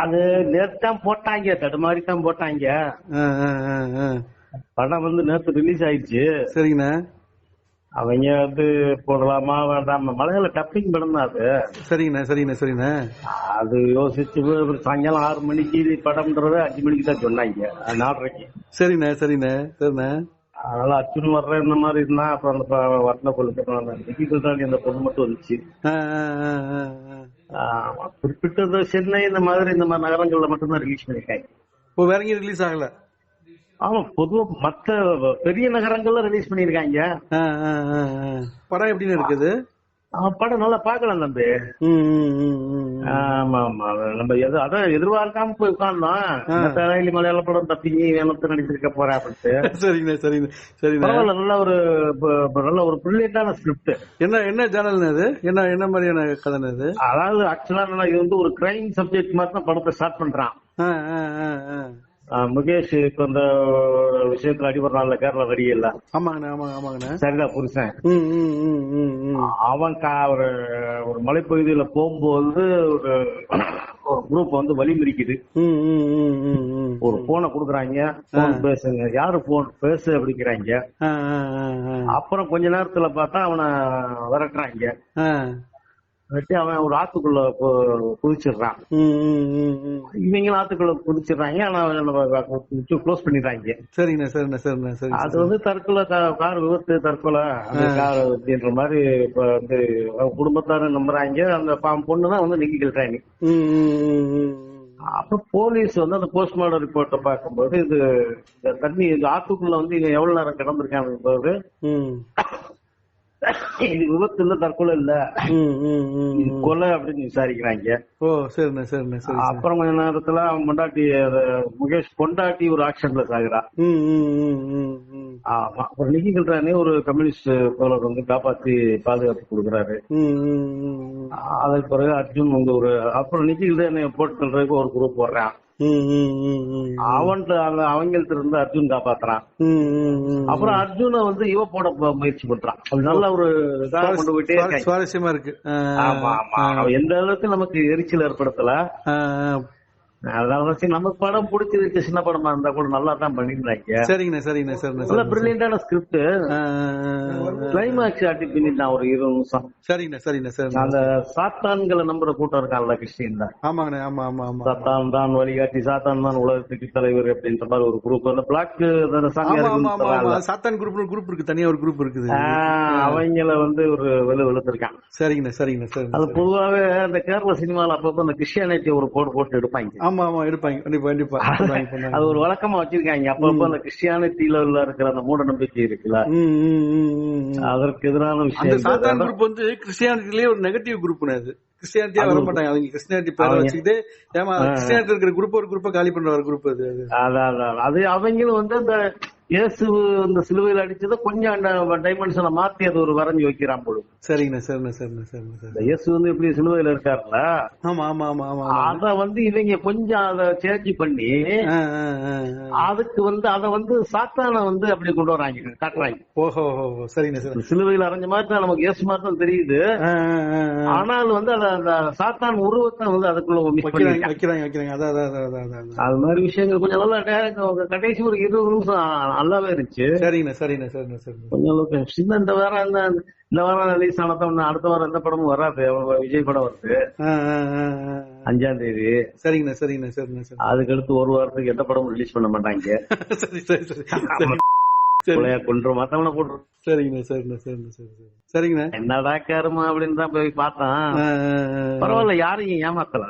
அது நேத்து தான் போட்டாங்க. தடுமாறி தான் போட்டாங்க. படம் வந்து நேத்து ரிலீஸ் ஆயிடுச்சு. சரிங்கண்ணே. அவங்க வந்து போடலாமா வேண்டாமா? மலையாள டப்பிங் படம் தான் அது. சரிங்கண்ணே சரிங்கண்ணே சரிண்ணே அது யோசிச்சு சாயங்காலம் ஆறு மணிக்கு படம்ன்றத அஞ்சு மணிக்கு தான் சொன்னாங்க. நாலரைக்கு. சரிண்ணே சரிண்ணே சரிண்ணே. அதனால அர்ஜுன் வர்ற இந்த மாதிரி இருந்தா அப்புறம் அந்த நிக்கிட்டு தாண்டி அந்த பொண்ணு மட்டும் வந்துச்சு. குறிப்பிட்டது சென்னை இந்த மாதிரி இந்த மாதிரி நகரங்கள்ல மட்டும்தான் ரிலீஸ் பண்ணிருக்காங்க இப்போ வேற எங்கேயும் ரிலீஸ் ஆகல? ஆமா பொதுவா மத்த பெரிய நகரங்கள்ல ரிலீஸ் பண்ணிருக்காங்க. படம் எப்படின்னு இருக்குது? படம் நல்லா பாக்கலாம் தம்பி. ஆமா ஆமா நம்ம எது அதான் எதிர்பார்க்காம போய் உட்கார்ந்தோம். தலையில மலையாள படம் தப்பிங்க வேணத்து நடிச்சிருக்க போறேன் அப்படின்ட்டு. சரிண்ணே சரிண்ணே சரிண்ணே பரவாயில்ல நல்ல ஒரு நல்ல ஒரு பிரில்லியண்டான ஸ்கிரிப்ட் என்ன என்ன சேனல்ண்ணே இது என்ன என்ன மாதிரியான கதைண்ணே இது அதாவது ஆக்சுவலா இது வந்து ஒரு கிரைம் சப்ஜெக்ட் மாதிரி தான் படத்தை ஸ்டார்ட் பண்றான். முகேஷ் இப்ப இந்த விஷயத்துல அடிபடுறான்ல கேரளா நடிகை ஆமாங்கண்ணே ஆமாங்க ஆமாங்கண்ணே. சரிதா புருஷன். அவன் ஒரு ஒரு மலைப்பகுதியில போகும்போது ஒரு குரூப் வந்து வழிமறிக்குது. ஒரு போனை குடுக்குறாங்க. போன் பேசுங்க. யாரு போன் பேசு அப்படிங்கிறாங்க. அப்புறம் கொஞ்ச நேரத்துல பார்த்தா அவனை விரட்டுறாங்க. வெட்டி அவன் ஒரு ஆத்துக்குள்ள குதிச்சிடுறான். இவங்களும் ஆத்துக்குள்ள குதிச்சிடுறாங்க. ஆனா க்ளோஸ் பண்ணிடுறாங்க. சரிண்ணே சரிண்ணே சரிண்ணே சரி அது வந்து தற்கொலை கார் விபத்து தற்கொலை. அந்த கார் அப்படின்ற மாதிரி இப்ப வந்து அவங்க குடும்பத்தாரும் நம்புறாங்க. அந்த பா- பொண்ணுதான் வந்து நிக்கி ம். அப்புறம் போலீஸ் வந்து அந்த போஸ்ட்மார்டம் ரிப்போர்ட்டை பார்க்கும்போது இது தண்ணி ஆத்துக்குள்ள வந்து இவன் எவ்வளவு நேரம் கிடந்திருக்காங்க. இது விபத்து இல்ல தற்கொலை இல்ல. கொலை அப்படின்னு விசாரிக்கிறாங்க ஓ சரிண்ணே சரிண்ணே சரி. அப்புறம் கொஞ்ச நேரத்துல அவன் பொண்டாட்டி முகேஷ் பொண்டாட்டி ஒரு ஆக்சிடென்ட்ல சாகுறா. ஆமா. ஒரு நிக்கி கல்றானே ஒரு கம்யூனிஸ்ட் தோழர் வந்து காப்பாத்தி பாதுகாப்பு கொடுக்குறாரு. அதுக்கு பிறகு அர்ஜுன் வந்து ஒரு அப்புறம் நிக்கி கல்றானே போட்டு தள்ளுறதுக்கு ஒரு குரூப் வர்றான். அந்த அவங்கள்ட்ட இருந்து அர்ஜுன் காப்பாத்துறான். அப்புறம் அர்ஜுனை வந்து இவ போட முயற்சி பண்றான். நல்ல ஒரு கொண்டு போயிட்டே சுவாரஸ்யமா இருக்கு. ஆமா ஆமா. அவன் எந்த அளவுக்கு நமக்கு எரிச்சல் ஏற்படுத்தல. சரி நமக்கு படம் பிடிச்சிருக்கு சின்ன படமா இருந்தா கூட நல்லா தான் பண்ணிருந்தாங்க சரிங்கண்ணே சரிங்கண்ணே சரிண்ணே நல்ல. பிரில்லியண்டான ஸ்கிரிப்ட். கிளைமாக்ஸ் ஆட்டி பண்ணிட்டான் ஒரு இருபது நிமிஷம். சரிங்கண்ணே சரிண்ணே சரிண்ணே அந்த சாத்தான்களை நம்புற கூட்டம் இருக்கான்ல கிறிஸ்டின் தான்? ஆமாங்கண்ணே ஆமா ஆமா ஆமா. சாத்தான் தான் வழிகாட்டி சாத்தான் தான் உலகத்துக்கு தலைவர் அப்படின்ற மாதிரி ஒரு குரூப் அந்த பிளாக் சாத்தான் குரூப் குரூப் இருக்கு தனியா ஒரு குரூப் இருக்குது. அவங்கள வந்து ஒரு வெளு வெளுத்திருக்கான் சரிங்கண்ணே சரிங்கண்ணே அது சரிண்ணே பொதுவாவே அந்த கேரள சினிமால அப்பப்ப அந்த கிறிஸ்டியானிட்டி ஒரு போட்டு போட்டு எடுப்பாங்க. ஆமா ஆமா எடுப்பாங்க. கண்டிப்பா கண்டிப்பா. அது ஒரு வழக்கமா வச்சிருக்காங்க. அப்பப்ப அந்த கிறிஸ்டியானிட்டியில உள்ள இருக்கிற அந்த மூட நம்பிக்கை இருக்குல்ல. அதற்கு எதிரான அந்த விஷயம் சாத்தான் குரூப் வந்து கிறிஸ்டியானிட்டிலேயே ஒரு நெகட்டிவ் குரூப்னு அது. கிறிஸ்டியானிட்டியா வர மாட்டாங்க அவங்க கிறிஸ்டியானிட்டி பேரை வச்சுக்கிட்டு ஏமா கிறிஸ்டியானிட்டி இருக்கிற குரூப் ஒரு குரூப்பை காலி பண்ற ஒரு குரூப் அது அது. அதான். அது அவங்களும் வந்து அந்த இயேசு இந்த சிலுவையில் அடிச்சதை கொஞ்சம் அந்த டைமென்ஷனை மாத்தி அது ஒரு வரைஞ்சு வைக்கிறான் போல. சரிங்கண்ணே சரிண்ணே சரிண்ணே சரிண்ணே சரி. இயேசு வந்து எப்படி சிலுவையில இருக்காருல்ல ஆமா ஆமா ஆமா ஆமா. அத வந்து இவங்க கொஞ்சம் அதை சேஞ்ச் பண்ணி. அதுக்கு வந்து அத வந்து சாத்தான வந்து அப்படி கொண்டு வராங்க காட்டுறாங்க. ஓஹோ ஓஹோ சரிண்ணே சரி. சிலுவையில் அரைஞ்ச மாதிரி தான் நமக்கு இயேசு மாதிரி தான் தெரியுது. ஆனால் வந்து அத அந்த சாத்தான் உருவத்தை வந்து அதுக்குள்ள வைக்கிறாங்க வைக்கிறாங்க வைக்கிறாங்க. அதான் அதான் அதான், அது மாதிரி விஷயங்கள் கொஞ்சம் நல்லா கடைசி ஒரு இருபது நிமிஷம் நல்லாவே இருந்துச்சு. சரிண்ணே சரிண்ணே சரிண்ணே சரிண்ணே கொஞ்சம் சின்ன இந்த வாரம் இந்த இந்த வாரம் ரிலீஸ் ஆனதான் அடுத்த வாரம் எந்த படமும் வராது. விஜய் படம் வருது. அஞ்சாம் தேதி. சரிங்கண்ணே சரிங்கண்ணே சரி அதுக்கு அடுத்து ஒரு வாரத்துக்கு எந்த படமும் ரிலீஸ் பண்ண மாட்டாங்க. சரி சரி சரி. மத்தவன போட்டு சரிங்கண்ணே சரிண்ணே சரிண்ணே சரி சரி சரிங்கண்ணே. என்னடா கருமா அப்படின்னு தான் போய் ஆ. பரவாயில்ல யாரையும் ஏமாத்தல.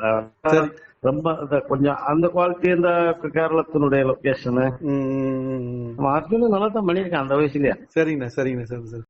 சரி. ரொம்ப கொஞ்சம் அந்த குவாலிட்டி இந்த கேரளத்தினுடைய லொகேஷனு. அர்ஜுனும் நல்லா தான் பண்ணியிருக்கான் அந்த வயசுலயே. சரிங்கண்ணே சரிங்கண்ணே சரி சரி.